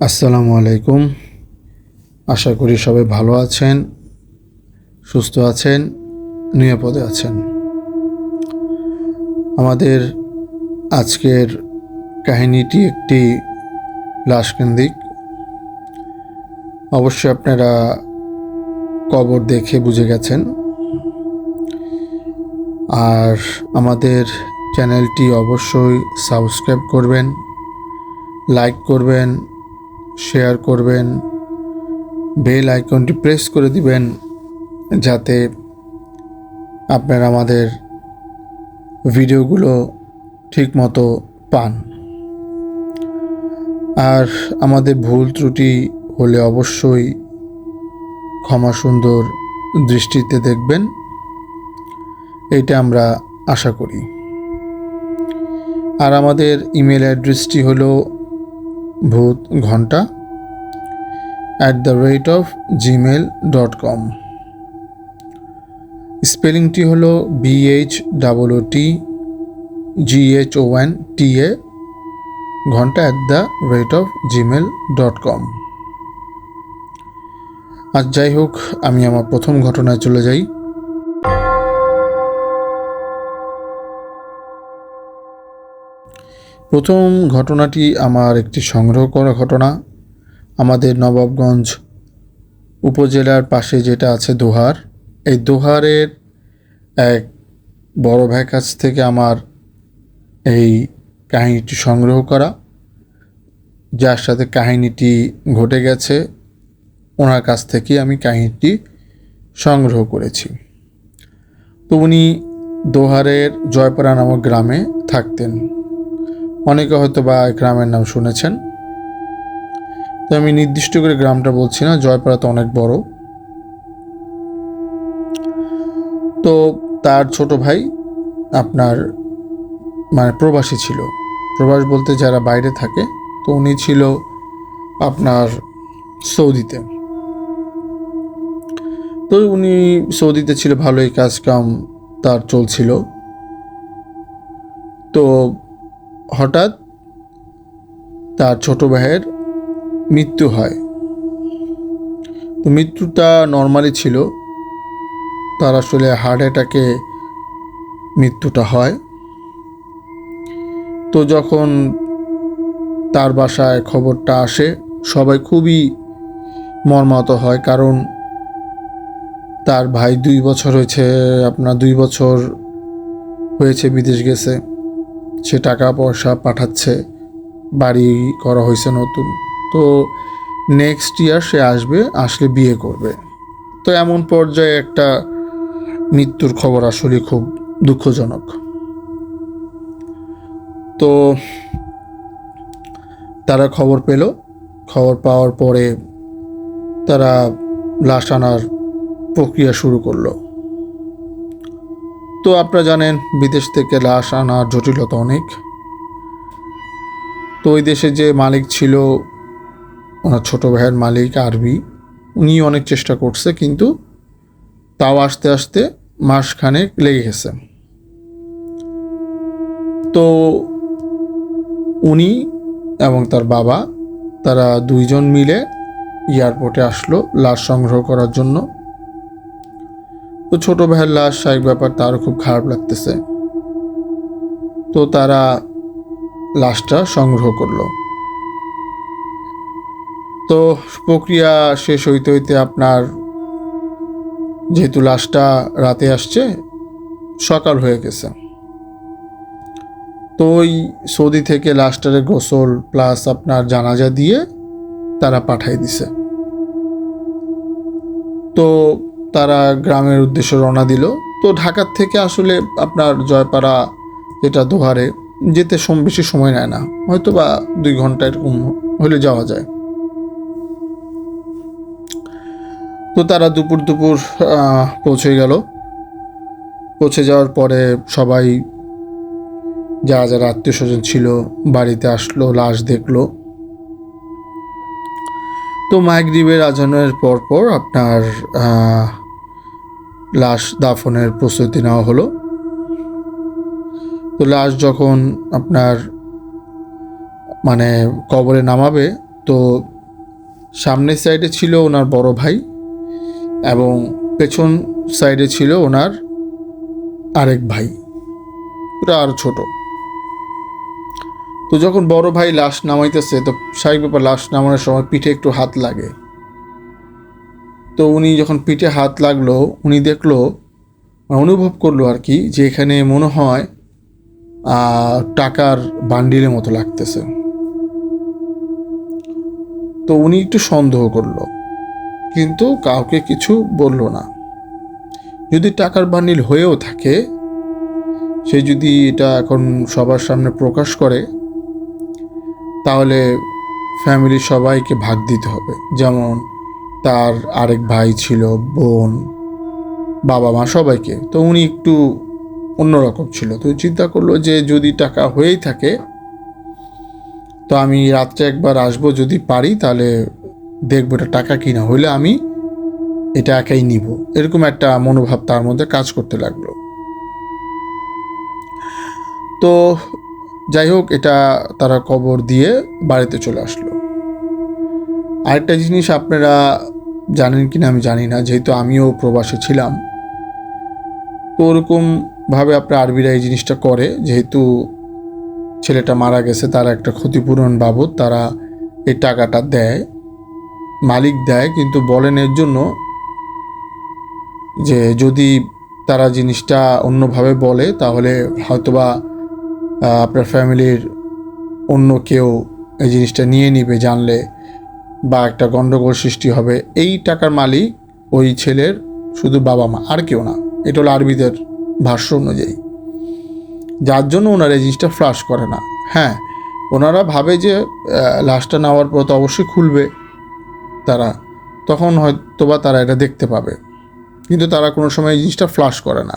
আসসালামু আলাইকুম। আশা করি সবাই ভালো আছেন, সুস্থ আছেন, নিরাপদে আছেন। আমাদের আজকের কাহিনীটি একটি লাশকেন্দ্রিক। অবশ্যই আপনারা কবর দেখে বুঝে গেছেন। আর আমাদের চ্যানেলটি অবশ্যই সাবস্ক্রাইব করবেন, লাইক করবেন শেয়ার করবেন বেল আইকনটি প্রেস করে দিবেন, যাতে আপনারা আমাদের ভিডিওগুলো ঠিকমতো পান। আর আমাদের ভুল ত্রুটি হলে অবশ্যই ক্ষমা সুন্দর দৃষ্টিতে দেখবেন। এটা আমরা আশা করি। আর আমাদের ইমেল অ্যাড্রেসটি হলো ভূত ঘণ্টা at the rate of gmail dot com স্পেলিংটি হলো B H double O T G H O N T A ঘণ্টা at the rate of Gmail dot com আর যাই হোক, আমি আমার প্রথম ঘটনায় চলে যাই। প্রথম ঘটনাটি আমার একটি সংগ্রহ করা ঘটনা। আমাদের নবাবগঞ্জ উপজেলার পাশে যেটা আছে দোহার, এই দোহারের এক বড় ভাই কাছ থেকে আমার এই কাহিনীটি সংগ্রহ করা। যার সাথে কাহিনীটি ঘটে গেছে, ওনার কাছ থেকে আমি কাহিনীটি সংগ্রহ করেছি। তো উনি দোহারের জয়পাড়া নামক গ্রামে থাকতেন। অনেকে হয়তো বা গ্রামের নাম শুনেছেন। তো আমি নির্দিষ্ট করে গ্রামটা বলছি না, জয়পাড়া তো অনেক বড়। তো তার ছোট ভাই আপনার মানে প্রবাসী ছিল। প্রবাস বলতে যারা বাইরে থাকে, তো উনি ছিল আপনার সৌদিতে। তো উনি সৌদিতে ছিল, ভালোই কাজ কাম তার চলছিল। তো হঠাৎ তার ছোট ভাইয়ের মৃত্যু হয়। তো মৃত্যুটা নর্মালি ছিল। তার আসলে হার্ট অ্যাটাকে মৃত্যুটা হয়। তো যখন তার বাসায় খবরটা আসে, সবাই খুবই মর্মাহত হয় কারণ তার ভাই দুই বছর হয়েছে, আপনার দুই বছর হয়েছে বিদেশ গেছে। সে টাকা পয়সা পাঠাচ্ছে, বাড়ি করা হয়েছে নতুন। তো নেক্সট ইয়ার সে আসবে, আসলে বিয়ে করবে। তো এমন পর্যায়ে একটা মৃত্যুর খবর আসলে খুব দুঃখজনক। তো তারা খবর পেল। খবর পাওয়ার পরে তারা লাশ আনার প্রক্রিয়া শুরু করল। তো আপনারা জানেন, বিদেশ থেকে লাশ আনার জটিলতা অনেক। তো ওই দেশে যে মালিক ছিল, ওনার ছোট ভাইয়ের মালিক আরবি উনি অনেক চেষ্টা করছে, কিন্তু তাও আস্তে আস্তে মাসখানেক লেগে গেছে। তো উনি এবং তার বাবা, তারা দুইজন মিলে এয়ারপোর্টে আসলো, লাশ সংগ্রহ করার জন্য। তো ছোট ভাইয়ের লাশ স্বাভাবিক ব্যাপার তারও খুব খারাপ লাগতেছে। তো তারা লাশটা সংগ্রহ করল। তো প্রক্রিয়া শেষ হইতে হইতে আপনার যেহেতু লাশটা রাতে আসছে, সকাল হয়ে গেছে। তো ওই সৌদি থেকে লাশটারে গোসল প্লাস আপনার জানাজা দিয়ে তারা পাঠাই দিছে। তো তারা গ্রামের উদ্দেশ্যে রওনা দিল। তো ঢাকার থেকে আসলে আপনার জয়পাড়া, যেটা দোহারে, যেতে সম বেশি সময় নেয় না। হয়তো বা দুই ঘণ্টা এরকম হলে যাওয়া যায়। তো তারা দুপুর দুপুর পৌঁছে গেল। পৌঁছে যাওয়ার পরে সবাই যারা যারা আত্মীয় স্বজন ছিল বাড়িতে আসলো, লাশ দেখল। তো মাইগ্রিবের আজানের পর পর আপনার লাশ দাফনের প্রস্তুতি নেওয়া হলো। তো লাশ যখন আপনার মানে কবরে নামাবে, তো সামনের সাইডে ছিল ওনার বড় ভাই এবং পেছন সাইডে ছিল ওনার আরেক ভাই। ওটা আরও ছোট। তো যখন বড় ভাই লাশ নামাইতেছে, তো স্বাভাবিক ব্যাপার, লাশ নামানোর সময় পিঠে একটু হাত লাগে। তো উনি যখন পিঠে হাত লাগল, উনি দেখল, অনুভব করল আর কি যে এখানে মনে হয় টাকার বান্ডিলের মতো লাগতেছে। তো উনি একটু সন্দেহ করল, কিন্তু কাউকে কিছু বলল না। যদি টাকার বান্ডিল হয়েও থাকে, সে যদি এটা এখন সবার সামনে প্রকাশ করে, তাহলে ফ্যামিলির সবাইকে ভাগ দিতে হবে। যেমন তার আরেক ভাই ছিল, বোন, বাবা মা সবাইকে। তো উনি একটু অন্যরকম ছিল। তো চিন্তা করল যে যদি টাকা হয়েই থাকে, তো আমি রাত্রে একবার আসব যদি পারি, তাহলে দেখব এটা টাকা কিনা। হইলে আমি এটা একাই নিব। এরকম একটা মনোভাব তার মধ্যে কাজ করতে লাগল। তো যাই হোক, এটা তারা কবর দিয়ে বাড়িতে চলে আসলো। আরেকটা জিনিস আপনারা জানেন কিনা আমি জানি না, যেহেতু আমিও প্রবাসে ছিলাম। তো ওরকমভাবে আপনার আরবিরা এই জিনিসটা করে, যেহেতু ছেলেটা মারা গেছে, তার একটা ক্ষতিপূরণ বাবদ তারা এই টাকাটা দেয়, মালিক দেয়, কিন্তু বলেন এর জন্য যে যদি তারা জিনিসটা অন্যভাবে বলে, তাহলে হয়তোবা আপনার ফ্যামিলির অন্য কেউ এই জিনিসটা নিয়ে নিবে, জানলে বা একটা গণ্ডগোল সৃষ্টি হবে, এই টাকার মালিক ওই ছেলের শুধু বাবা মা, আর কেউ না। এটা হলো আরবিদের ভাষ্য অনুযায়ী। যার জন্য ওনারা এই জিনিসটা ফ্লাশ করে না। হ্যাঁ ওনারা ভাবে যে লাশটা নেওয়ার পর তো অবশ্যই খুলবে তারা। তখন হয়তোবা তারা এটা দেখতে পাবে। কিন্তু তারা কোনো সময় এই জিনিসটা ফ্লাশ করে না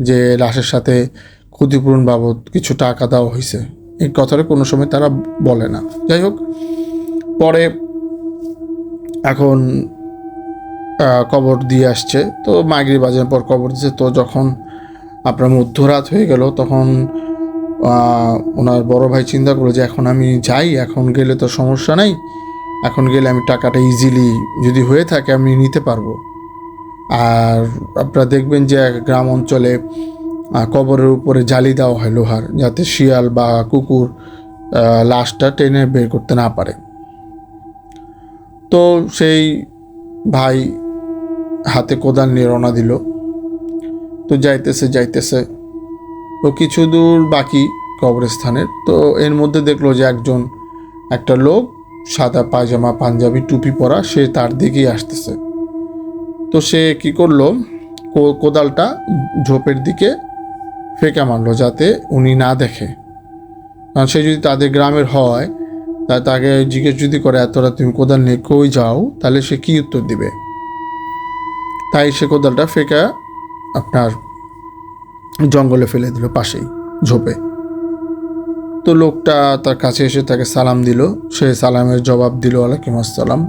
যে লাশের সাথে ক্ষতিপূরণ বাবদ কিছু টাকা দেওয়া হয়েছে। এই কথাটা কোনো সময় তারা বলে না। যাই হোক, পরে এখন কবর দিয়ে আসছে। তো মাগরি বাজার পর কবর দিচ্ছে তো যখন আপনার মধ্যরাত হয়ে গেল, তখন ওনার বড় ভাই চিন্তা করল যে, এখন আমি যাই, এখন গেলে তো সমস্যা নেই। এখন গেলে আমি টাকাটা ইজিলি যদি হয়ে থাকে, আমি নিতে পারব। আর আপনারা দেখবেন যে গ্রাম অঞ্চলে কবরের উপরে জালি দেওয়া হয় লোহার, যাতে শিয়াল বা কুকুর লাশটা টেনে বের করতে না পারে। তো সেই ভাই হাতে কোদাল নিয়ে রওনা দিল। তো যাইতেছে যাইতেছে। তো কিছু দূর বাকি কবরস্থানের। তো এর মধ্যে দেখল যে একজন, একটা লোক সাদা পায়জামা, পাঞ্জাবি, টুপি পরা, সে তার দিকেই আসতেছে। তো সে কি করল? কোদালটা ঝোপের দিকে ফেঁকা মারলো যাতে উনি না দেখে। কারণ সে যদি তাদের গ্রামের হয় তা তাকে জিজ্ঞেস যদি করে এতটা তুমি কোদাল নিয়ে কই যাও? তাহলে সে কি উত্তর দিবে? তাই সে কোদালটা ফেঁকা আপনার জঙ্গলে ফেলে দিল পাশেই, ঝোপে। তো লোকটা তার কাছে এসে তাকে সালাম দিল। সে সালামের জবাব দিল আলাইকুম আসসালাম।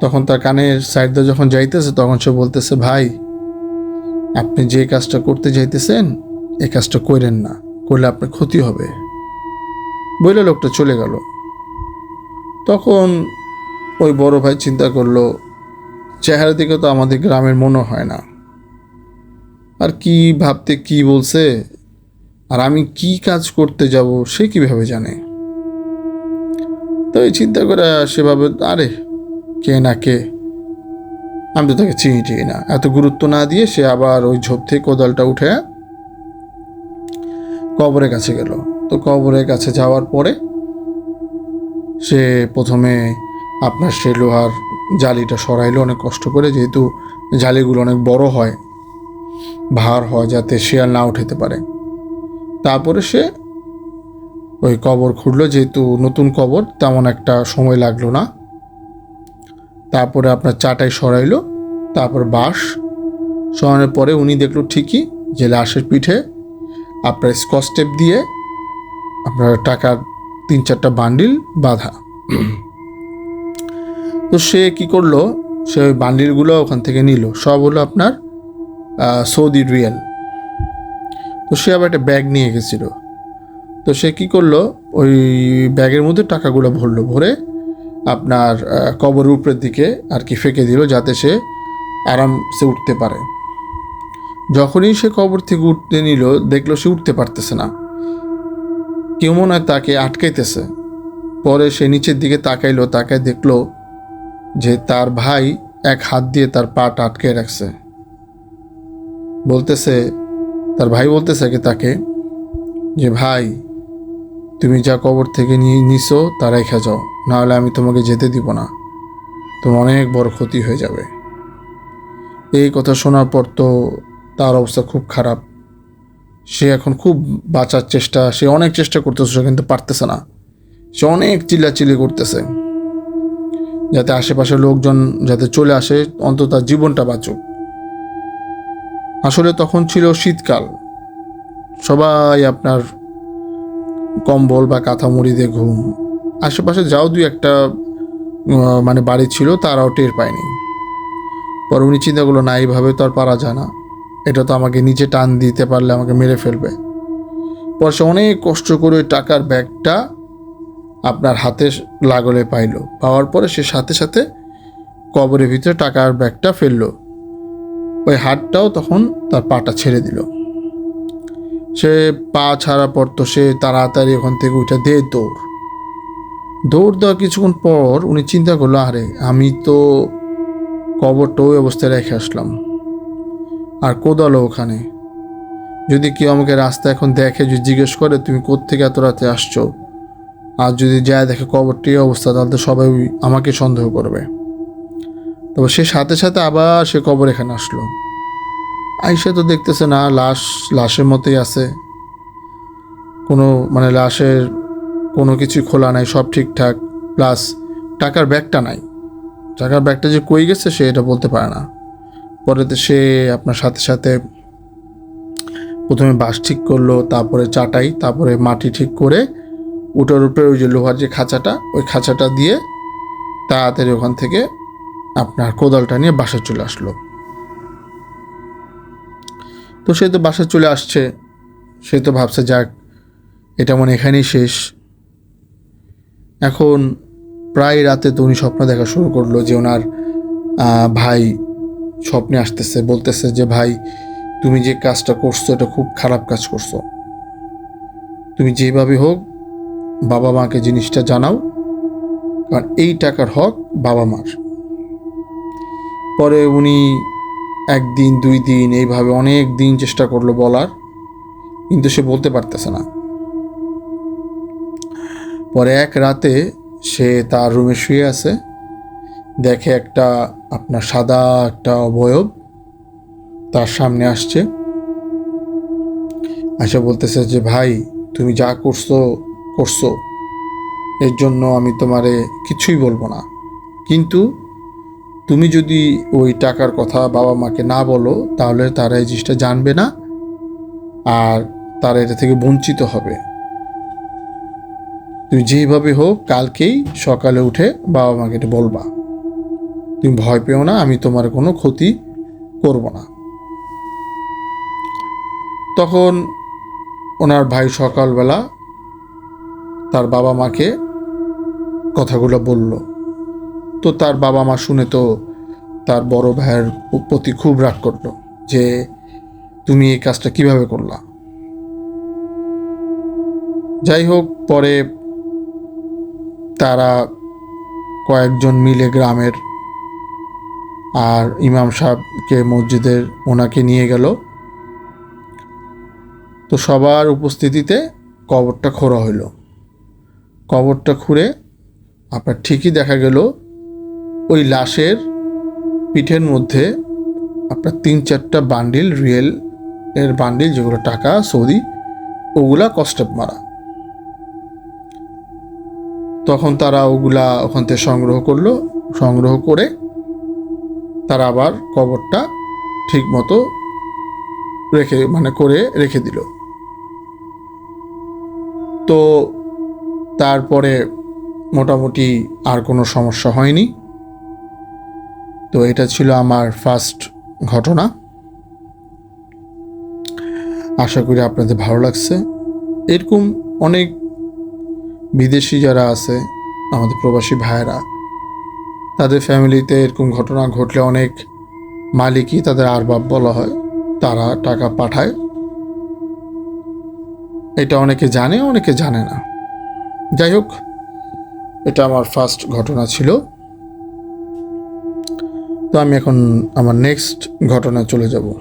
তখন তার কানের সাইড দিয়ে যখন যাইতেছে, তখন সে বলতেছে, ভাই, আপনি যে কাজটা করতে যাইতেছেন এই কাজটা করেন না। করলে আপনার ক্ষতি হবে। বলে লোকটা চলে গেল। তখন ওই বড় ভাই চিন্তা করল, চেহারা দিকে তো আমাদের গ্রামের মনে হয় না। আর কি ভাবতে কি বলছে? আর আমি কি কাজ করতে যাব সে কীভাবে জানে? তো এই চিন্তা করে সেভাবে, আরে, কে না কে? আমি তো তাকে চিনি টিনি না। এত গুরুত্ব না দিয়ে সে আবার ওই ঝোপ থেকে কোদালটা উঠে কবরের কাছে গেল। তো কবরের কাছে যাওয়ার পরে সে প্রথমে আপনার সে লোহার জালিটা সরাইলো, অনেক কষ্ট করে, যেহেতু জালিগুলো অনেক বড় হয়, ভার হয়, যাতে শেয়াল না উঠাতে পারে। তারপরে সে ওই কবর খুঁড়লো, যেহেতু নতুন কবর, তেমন একটা সময় লাগল না। তারপরে আপনার চাটাই সরাইলো, তারপর বাঁশ সরানোর পরে উনি দেখল ঠিকই যে লাশের পিঠে আপনার স্কচ টেপ দিয়ে আপনার টাকার তিন চারটা বান্ডিল বাঁধা। তো সে কি করল? সে ওই বান্ডিলগুলো ওখান থেকে নিল। সব হলো আপনার সৌদি রিয়াল। তো সে আবার একটা ব্যাগ নিয়ে গেছিল। তো সে কি করল? ওই ব্যাগের মধ্যে টাকাগুলো ভরলো, ভরে আপনার কবর উপরের দিকে আর কি ফেঁকে দিল যাতে সে আরামসে উঠতে পারে। যখনই সে কবর থেকে উঠতে নিল, দেখল সে উঠতে পারতেছে না। কেউ মনে হয় তাকে আটকাইতেছে। পরে সে নিচের দিকে তাকাইলো, তাকায় দেখল যে তার ভাই এক হাত দিয়ে তার পাটা আটকে রাখছে। বলতেছে, তার ভাই বলতেছে কি তাকে যে, ভাই, তুমি যা কবর থেকে নিয়ে নিছো তা রেখে যাও, নাহলে আমি তোমাকে যেতে দিব না। তোমার অনেক বড় ক্ষতি হয়ে যাবে। এই কথা শোনার পর তো তার অবস্থা খুব খারাপ। সে এখন খুব বাঁচার চেষ্টা, সে অনেক চেষ্টা করতেছে, সে কিন্তু পারতেছে না। সে অনেক চিল্লাচিল্লি করতেছে। যাতে আশেপাশের লোকজন যাতে চলে আসে, অন্তত তার জীবনটা বাঁচুক। আসলে তখন ছিল শীতকাল। সবাই আপনার কম্বল বা কাঁথা মুড়ি দিয়ে ঘুম। আশেপাশে যাও দুই একটা মানে বাড়ি ছিল, তারাও টের পায়নি। পরে উনি না, এইভাবে তো আর পারা যায় না। এটা তো আমাকে নিচে টান দিতে পারলে আমাকে মেরে ফেলবে। পরে সে অনেক কষ্ট করে ওই টাকার ব্যাগটা আপনার হাতে লাগলে পাইলো। পাওয়ার পরে সে সাথে সাথে কবরের ভিতরে টাকার ব্যাগটা ফেলল। ওই হাতটাও তখন তার পাটা ছেড়ে দিল। সে পা ছাড়া পর তো সে তাড়াতাড়ি ওখান থেকে উঠে দে দৌড়। দৌড় দেওয়া কিছুক্ষণ পর উনি চিন্তা করল, আরে, আমি তো কবরটা ওই অবস্থায় রেখে আসলাম। আর কোদালো ওখানে। যদি কেউ আমাকে রাস্তা এখন দেখে, যদি জিজ্ঞেস করে, তুমি কোত্থেকে এত রাতে আসছো? আর যদি যায়, দেখে কবরটি অবস্থা, তাহলে তো সবাই আমাকে সন্দেহ করবে। তবে সে সাথে সাথে আবার সে কবর এখানে আসলো। আইসে তো দেখতেছে না, লাশ, লাশের মতোই আছে। কোনো মানে লাশের কোনো কিছু খোলা নাই, সব ঠিকঠাক। প্লাস টাকার ব্যাগটা নাই। টাকার ব্যাগটা যে কই গেছে, সে এটা বলতে পারে না। পরে সে আপনার সাথে সাথে প্রথমে বাঁশ ঠিক করল, তারপরে চাটাই, তারপরে মাটি ঠিক করে উটোর উপরে ওই যে লোহার যে খাঁচাটা, ওই খাঁচাটা দিয়ে তাড়াতাড়ি ওখান থেকে আপনার কোদালটা নিয়ে বাসায় চলে আসলো। তো সে তো বাসায় চলে আসছে, সে তো ভাবছে, যাক, এটা মনে এখানেই শেষ। এখন প্রায় রাতে তো উনি স্বপ্ন দেখা শুরু করল যে ওনার ভাই স্বপ্নে আসতেছে, বলতেছে যে, ভাই, তুমি যে কাজটা করছ, এটা খুব খারাপ কাজ করছ। তুমি যেভাবে হোক বাবা মাকে জিনিসটা জানাও, কারণ এই টাকার হক বাবা মার। পরে উনি একদিন, দুই দিন, এইভাবে অনেক দিন চেষ্টা করল বলার, কিন্তু সে বলতে পারতেছে না। পরে এক রাতে সে তার রুমে শুয়ে আছে, দেখে একটা আপনার সাদা একটা অবয়ব তার সামনে আসছে। আশা বলতেছে যে, ভাই, তুমি যা করছ করছ। এর জন্য আমি তোমারে কিছুই বলব না। কিন্তু তুমি যদি ওই টাকার কথা বাবা মাকে না বলো, তাহলে তারা এই জিনিসটা জানবে না আর তারা এটা থেকে বঞ্চিত হবে। তুমি যেভাবে হোক, কালকেই সকালে উঠে বাবা মাকে এটা বলবা। তুমি ভয় পেও না, আমি তোমার কোনো ক্ষতি করব না। তখন ওনার ভাই সকালবেলা তার বাবা মাকে কথাগুলো বলল। তো তার বাবা মা শুনে তো তার বড় ভাইয়ের প্রতি খুব রাগ করল যে, তুমি এই কাজটা কীভাবে করলা? যাই হোক, পরে তারা কয়েকজন মিলে গ্রামের আর ইমাম সাহেবকে মসজিদের ওনাকে নিয়ে গেল। তো সবার উপস্থিতিতে কবরটা খোঁড়া হইল। কবরটা খুঁড়ে আপনার ঠিকই দেখা গেল, ওই লাশের পিঠের মধ্যে আপনার তিন চারটা বান্ডিল, রিয়েল এর বান্ডিল, যেগুলো টাকা, সৌদি, ওগুলা কস্টেপ মারা। তখন তারা ওগুলা ওখান থেকে সংগ্রহ করল, সংগ্রহ করে তারা আবার কবরটা ঠিক মতো রেখে মানে করে রেখে দিল। তো তারপরে মোটামুটি আর কোনো সমস্যা হয়নি। তো এটা ছিল আমার ফার্স্ট ঘটনা। আশা করি আপনাদের ভালো লাগছে। এরকম অনেক বিদেশি যারা আছে, আমাদের প্রবাসী ভাইয়েরা তাদের ফ্যামিলিতে এরকম ঘটনা ঘটলে অনেক মালিকই তাদের আরবাব বলা হয়, তারা টাকা পাঠায়। এটা অনেকে জানে অনেকে জানে না। যাই হোক, এটা আমার ফার্স্ট ঘটনা ছিল। তো আমি এখন আমার নেক্সট ঘটনা চলে যাব।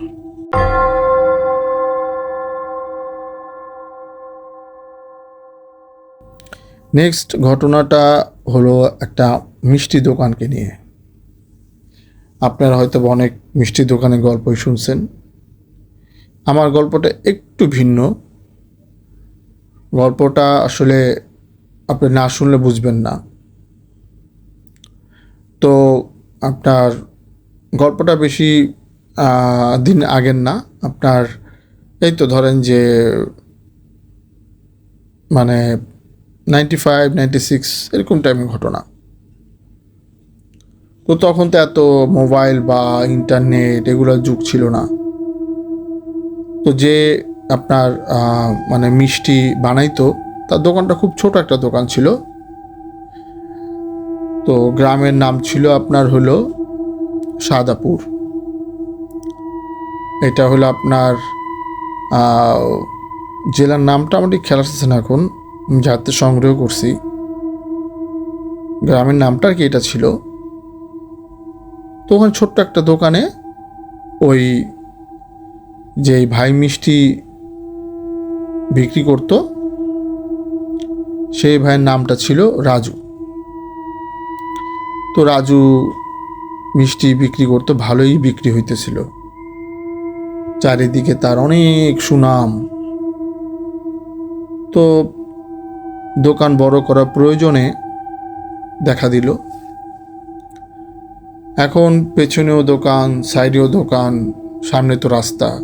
নেক্সট ঘটনাটা হলো একটা মিষ্টি দোকানকে নিয়ে। আপনারা হয়তো অনেক মিষ্টি দোকানের গল্পই শুনছেন। আমার গল্পটা একটু ভিন্ন। গল্পটা আসলে আপনি না শুনলে বুঝবেন না। তো আপনার গল্পটা বেশি দিন আগের না। আপনার এই তো ধরেন যে মানে নাইনটি ফাইভ, নাইনটি সিক্স, এরকম টাইমের ঘটনা। তো তখন তো এত মোবাইল বা ইন্টারনেট এগুলোর যুগ ছিল না। তো যে আপনার মানে মিষ্টি বানাইতো, তার দোকানটা খুব ছোট একটা দোকান ছিল। তো গ্রামের নাম ছিল আপনার হলো সাদাপুর। এটা হলো আপনার জেলার নামটা আমার ঠিক খেয়াল না এখন। যাতে সংগ্রহ করছি। গ্রামের নামটা কি এটা ছিল? তো ওখানে ছোট্ট একটা দোকানে ওই যে ভাই মিষ্টি বিক্রি করত, সেই ভাইয়ের নামটা ছিল রাজু। তো রাজু মিষ্টি বিক্রি করতো, ভালোই বিক্রি হইতেছিল। চারিদিকে তার অনেক সুনাম। তো দোকান বড় করা প্রয়োজনে দেখা দিল। এখন পেছনেও দোকান, সাইডেও দোকান, সামনে তো রাস্তা।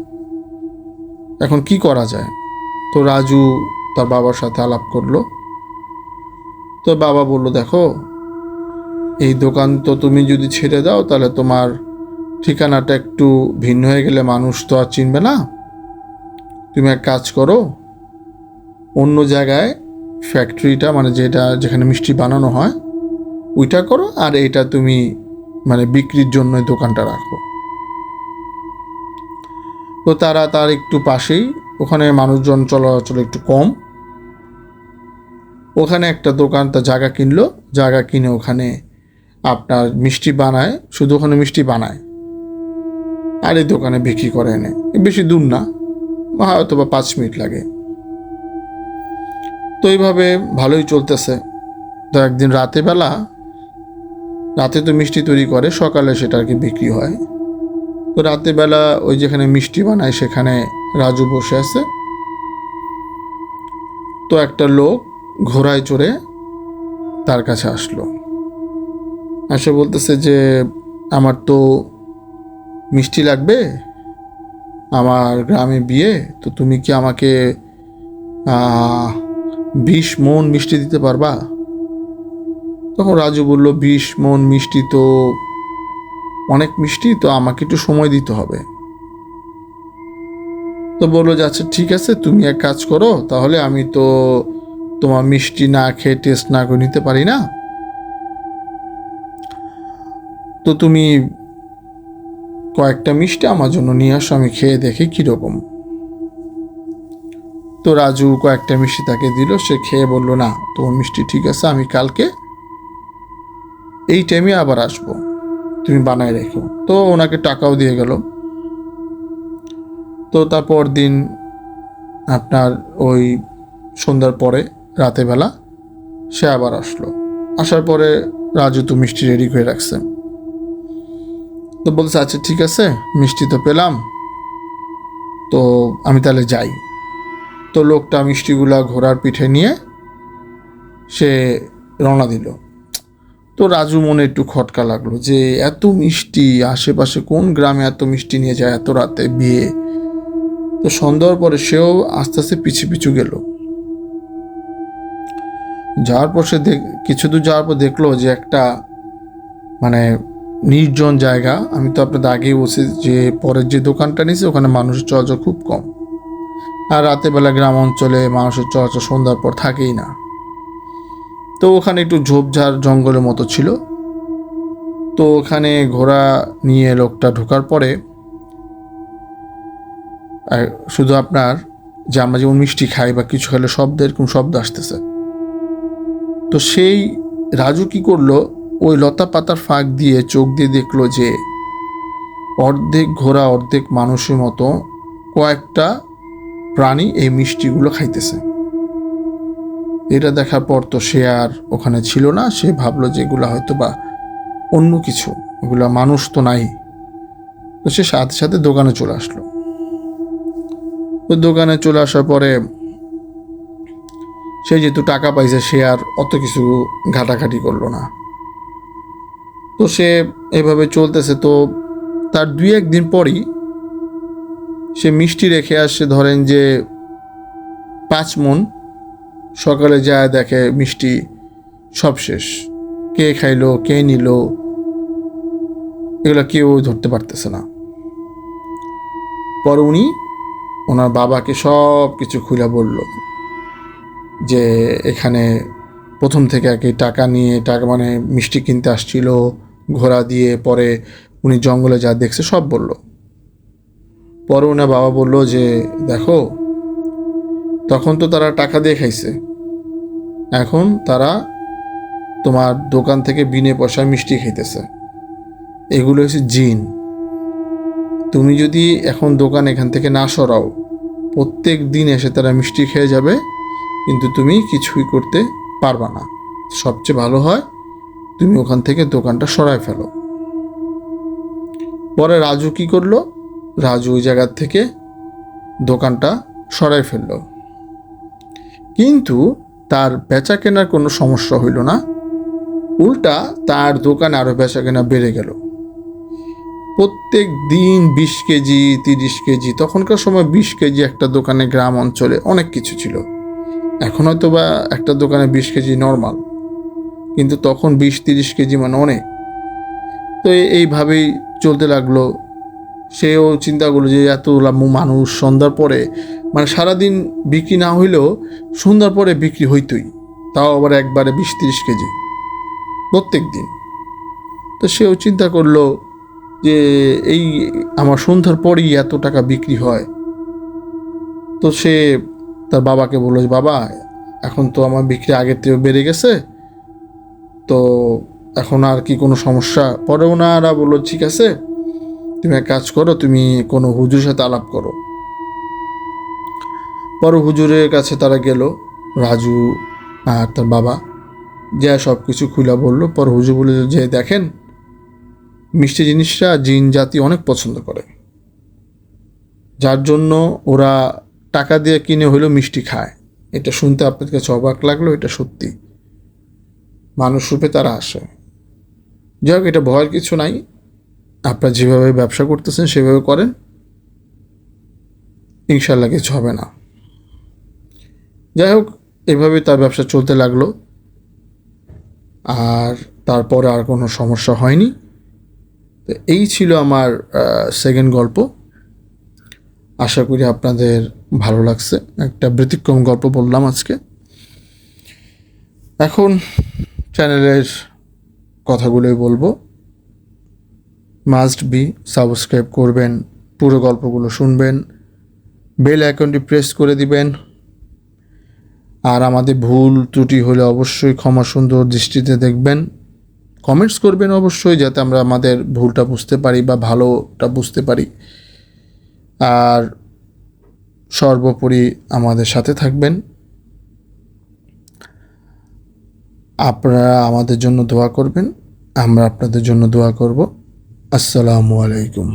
এখন কি করা যায়? তো রাজু তার বাবার সাথে আলাপ করল। তো বাবা বলল, দেখো, এই দোকান তো তুমি যদি ছেড়ে দাও, তাহলে তোমার ঠিকানাটা একটু ভিন্ন হয়ে গেলে মানুষ তো আর চিনবে না। তুমি এক কাজ করো, অন্য জায়গায় ফ্যাক্টরিটা মানে যেটা যেখানে মিষ্টি বানানো হয়, ওইটা করো আর এটা তুমি মানে বিক্রির জন্য দোকানটা রাখো। তো তারা তার একটু পাশেই, ওখানে মানুষজন চলাচল একটু কম। ওখানে একটা দোকান তার জায়গা কিনলো, জায়গা কিনে ওখানে আপনার মিষ্টি বানায়, শুধু ওখানে মিষ্টি বানায়। আর এই দোকানে বিক্রি করে এনে। বেশি দূর না হয়তো বা পাঁচ মিনিট লাগে। তো এইভাবে ভালোই চলতেছে। তো একদিন রাতে বেলা, রাতে তো মিষ্টি তৈরি করে, সকালে সেটা আর কি বিক্রি হয়। তো রাতে বেলা ওই যেখানে মিষ্টি বানায় সেখানে রাজু বসে আছে। তো একটা লোক ঘোড়ায় চড়ে তার কাছে আসলো। এসে বলতেছে যে, আমার তো মিষ্টি লাগবে, আমার গ্রামে বিয়ে, তো তুমি কি আমাকে বিশ মন, মিষ্টি দিতে পারবা? তখন রাজু বলল বিশ মন, মিষ্টি তো অনেক মিষ্টি, তো আমাকে একটু সময় দিতে হবে। তো বলল যে আচ্ছা ঠিক আছে, তুমি এক কাজ করো, তাহলে আমি তো তোমার মিষ্টি না খেয়ে টেস্ট না করে নিতে পারি না। তো তুমি কয়েকটা মিষ্টি আমার জন্য নিয়ে আসো, আমি খেয়ে দেখি কীরকম। তো রাজু কয়েকটা মিষ্টি তাকে দিল, সে খেয়ে বলল, না তোমার মিষ্টি ঠিক আছে, আমি কালকে এই টাইমে আবার আসব। তুমি বানায় রেখো। তো ওনাকে টাকাও দিয়ে গেল। তো তারপর দিন আপনার ওই সন্ধ্যার পরে, রাতে বেলা, সে আবার আসলো। আসার পরে রাজু তো মিষ্টি রেডি করে রাখছে। তো বলছে আচ্ছা ঠিক আছে, মিষ্টি তো পেলাম। তো আমি তাহলে যাই। তো লোকটা মিষ্টিগুলা ঘোড়ার পিঠে নিয়ে সে রওনা দিল। তো রাজু মনে একটু খটকা লাগল যে, এত মিষ্টি, আশেপাশে কোন গ্রামে এত মিষ্টি নিয়ে যায়, এত রাতে বিয়ে? তো সন্ধ্যার পরে সেও আস্তে আস্তে পিছু পিছু গেল। যাওয়ার পর সে কিছু দূর যাওয়ার পর দেখল যে একটা মানে নির্জন জায়গা। আমি তো আপনাদের আগেই বলছি যে, পরের যে দোকানটা নিয়েছি, ওখানে মানুষের চলাচল খুব কম। আর রাতের বেলা গ্রাম অঞ্চলে মানুষের চর্চা সন্ধ্যার পর থাকেই না। তো ওখানে একটু ঝোপঝাড় জঙ্গলের মতো ছিল। তো ওখানে ঘোড়া নিয়ে লোকটা ঢোকার পরে শুধু আপনার যে আমরা যেমন মিষ্টি খাই বা কিছু খেলে শব্দ, এরকম শব্দ আসতেছে। তো সেই রাজু কি করল? ওই লতা পাতার ফাঁক দিয়ে চোখ দিয়ে দেখল যে, অর্ধেক ঘোড়া, অর্ধেক মানুষের মতো কয়েকটা প্রাণী এই মিষ্টিগুলো খাইতেছে। এটা দেখার পর তো সে আর ওখানে ছিল না, সে ভাবলো যে এগুলো হয়তো বা অন্য কিছু, এগুলা মানুষ তো নাই। তো সে সাথে সাথে দোকানে চলে আসলো। তো দোকানে চলে আসার পরে সে যেহেতু টাকা পাইছে, সে আর অত কিছু ঘাটাঘাটি করল না। তো সে এভাবে চলতেছে। তো তার দুই একদিন পরই সে মিষ্টি রেখে আসছে ধরেন যে পাঁচ মন। সকালে যায়, দেখে মিষ্টি সব শেষ। কে খাইলো, কে নিল, এগুলো কেউ ধরতে পারতেছে না। পর উনি ওনার বাবাকে সব কিছু খুলে বলল যে, এখানে প্রথম থেকে আর কি টাকা নিয়ে, টাকা মানে মিষ্টি কিনতে আসছিল, ঘোড়া দিয়ে পরে উনি জঙ্গলে যা দেখছে সব বলল। পরে ওনার বাবা বলল যে, দেখো, তখন তো তারা টাকা দিয়ে খাইছে। এখন তারা তোমার দোকান থেকে বিনে পয়সায় মিষ্টি খাইতেছে। এগুলো হচ্ছে জিন। তুমি যদি এখন দোকান এখান থেকে না সরাও, প্রত্যেক দিন এসে তারা মিষ্টি খেয়ে যাবে, কিন্তু তুমি কিছুই করতে পারবা না। সবচেয়ে ভালো হয় তুমি ওখান থেকে দোকানটা সরায় ফেলো। পরে রাজু কি করল? রাজু ওই জায়গার থেকে দোকানটা সরাই ফেলল। কিন্তু তার বেচা কেনার কোনো সমস্যা হইল না। উল্টা তার দোকানে আরও বেচা কেনা বেড়ে গেল। প্রত্যেক দিন বিশ কেজি, তিরিশ কেজি, তখনকার সময় বিশ কেজি একটা দোকানে গ্রাম অঞ্চলে অনেক কিছু ছিল। এখন হয়তো বা একটা দোকানে বিশ কেজি নর্মাল, কিন্তু তখন বিশ, তিরিশ কেজি মানে অনেক। তো এইভাবেই চলতে লাগল সেও চিন্তা করল যে এত মানুষ, সন্ধ্যার পরে মানে সারাদিন বিক্রি না হইলেও সন্ধ্যার পরে বিক্রি হইতই। তাও আবার একবারে বিশ তিরিশ কেজি। প্রত্যেক দিন। তো সেও চিন্তা করল যে এই আমার সন্ধ্যার পরেই এত টাকা বিক্রি হয়। তো সে তার বাবাকে বলল যে, বাবা, এখন তো আমার বিক্রি আগের থেকে বেড়ে গেছে। তো এখন আর কি কোনো সমস্যা? পরে ওনারা বলল, ঠিক আছে। তুমি এক কাজ করো, তুমি কোনো হুজুরের সাথে আলাপ করো। পরে হুজুরের কাছে তারা গেল, রাজু আর তার বাবা, যা সব কিছু খুলে বলল। পর হুজুর বলে যে দেখেন, মিষ্টি জিনিসটা জিন জাতি অনেক পছন্দ করে। যার জন্য ওরা টাকা দিয়ে কিনে হলেও মিষ্টি খায়। এটা শুনতে আপনার কাছে অবাক লাগল, এটা সত্যি। মানুষ রূপে তারা আসে। যাই হোক, এটা ভয়ের কিছু নাই। আপনারা যেভাবে ব্যবসা করতেছেন, সেভাবে করেন। ইনশাল্লাহ কিছু হবে না। যাই হোক, এভাবে তার ব্যবসা চলতে লাগল। আর তারপরে আর কোনো সমস্যা হয়নি। তো এই ছিল আমার সেকেন্ড গল্প। আশা করি আপনাদের ভালো লাগছে। একটা ব্যতিক্রম গল্প বললাম আজকে। এখন চ্যানেলের কথাগুলোই বলব। মাস্ট বি সাবস্ক্রাইব করবেন, পুরো গল্পগুলো শুনবেন, বেল আইকনটি প্রেস করে দিবেন। আর আমাদের ভুল ত্রুটি হলে অবশ্যই ক্ষমা সুন্দর দৃষ্টিতে দেখবেন। কমেন্টস করবেন অবশ্যই যাতে আমরা আমাদের ভুলটা বুঝতে পারি বা ভালোটা বুঝতে পারি। আর সর্বোপরি আমাদের সাথে থাকবেন। আপনারা আমাদের জন্য দোয়া করবেন, আমরা আপনাদের জন্য দোয়া করব। আসসালামু আলাইকুম।